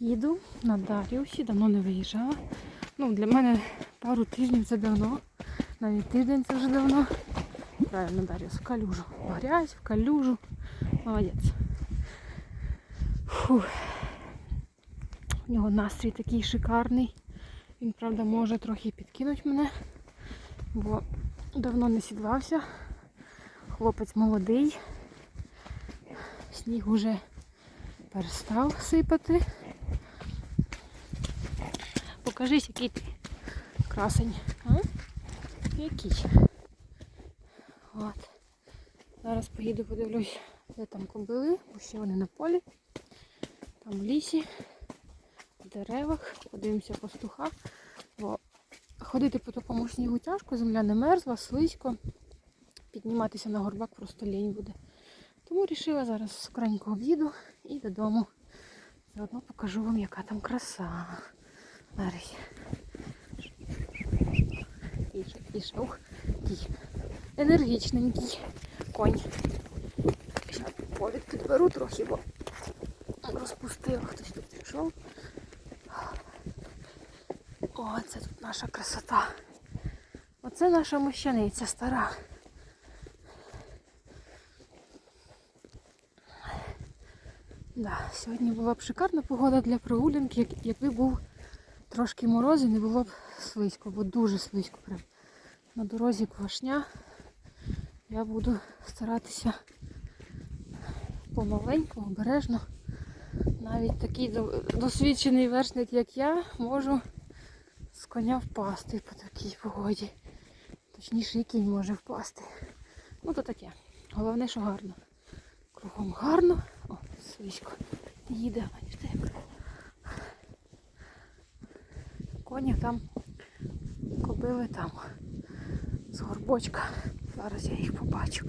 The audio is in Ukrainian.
Їду на Даріусі, давно не виїжджала. Ну, для мене пару тижнів це давно. Навіть тиждень це вже давно. Правильно, Даріус, в калюжу. В грязь, в калюжу. Молодець. Фух. У нього настрій такий шикарний. Він, правда, може трохи підкинути мене, бо давно не сідлався. Хлопець молодий. Сніг уже перестав сипати. Покажись, який ти красень. А? Який. От. Зараз поїду подивлюсь, де там кобили, бо ще вони на полі. Там в лісі, в деревах, подивимося пастуха. Бо ходити по такому снігу тяжко, земля не мерзла, слизько. Підніматися на горбак просто лінь буде. Тому вирішила зараз скоренько об'їду і додому. Заодно покажу вам, яка там краса. Тише, тише. Ух, який енергічненький конь. Зараз повід підберу трохи, бо розпустила, хтось тут пішов. О, це тут наша красота. Оце наша мощаниця стара. Да, сьогодні була б шикарна погода для прогулянки, як- якби був трошки мороз і не було б слизько, бо дуже слизько прям. На дорозі квашня. Я буду старатися помаленьку, обережно. Навіть такий досвідчений вершник, як я, можу з коня впасти по такій погоді. Точніше, і кінь може впасти. Ну то таке. Головне, що гарно. Кругом гарно. О, слизько. Їде, бачите. як. Коні там, кобили там. З горбочка. Зараз я їх побачу.